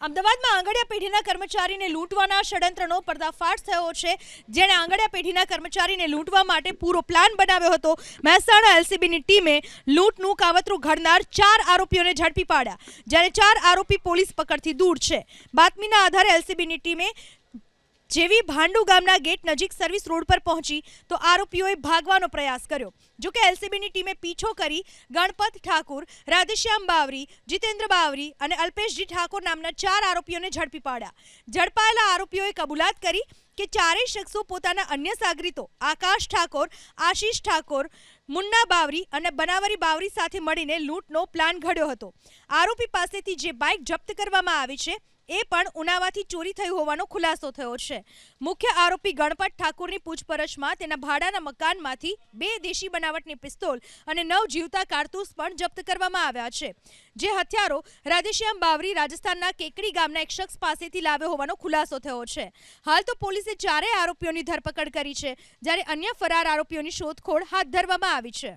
અમદાવાદમાં આંગડિયા પેઢીના કર્મચારીને લૂંટવાના ષડયંત્રનો પર્દાફાશ થયો છે. જેણે આંગડિયા પેઢીના કર્મચારીને લૂંટવા માટે પૂરો પ્લાન બનાવ્યો હતો. મહેસાણા એલસીબીની ટીમે લૂંટનું કાવતરું ઘડનાર ચાર આરોપીઓને ઝડપી પાડ્યા, જ્યારે ચાર આરોપી પોલીસ પકડથી દૂર છે. બાતમીના આધારે એલસીબીની ટીમે જેવી ભાંડુ ગામના ગેટ નજીક સર્વિસ રોડ પર પહોંચી, તો આરોપીઓએ ભાગવાનો પ્રયાસ કર્યો. જો કે એલસીબીની ટીમે પીછો કરી ગણપત ઠાકુર, રાધેશ્યામ બાવરી, જીતેન્દ્ર બાવરી અને અલ્પેશજી ઠાકોર નામના ચાર આરોપીઓને ઝડપી પાડ્યા. ઝડપાયેલા આરોપીઓએ કબૂલાત કરી કે ચારેય શખ્સો પોતાના અન્ય સાગરીતો, આકાશ ઠાકોર, આશીષ ઠાકોર, મુન્ના બાવરી અને બનાવરી બાવરી સાથે મળીને લૂંટનો પ્લાન ઘડ્યો હતો. આરોપી પાસેથી જે બાઇક જપ્ત કરવામાં આવી છે એ પણ ઉનાવાથી ચોરી થઈ હોવાનો ખુલાસો થયો છે. મુખ્ય આરોપી ગણપત ઠાકુરની પૂછપરછમાં તેના ભાડાના મકાનમાંથી બે દેશી બનાવટની પિસ્તોલ અને નવ જીવતા કારતૂસ પણ જપ્ત કરવામાં આવ્યા છે. જે હથિયારો રાધેશ્યામ બાવરી રાજસ્થાનના કેકડી ગામના એક શખ્સ પાસેથી લાવ્યો હોવાનો ખુલાસો થયો છે. હાલ તો પોલીસે ચારેય આરોપીઓની ધરપકડ કરી છે, જ્યારે અન્ય ફરાર આરોપીઓની શોધખોળ હાથ ધરવામાં આવી છે.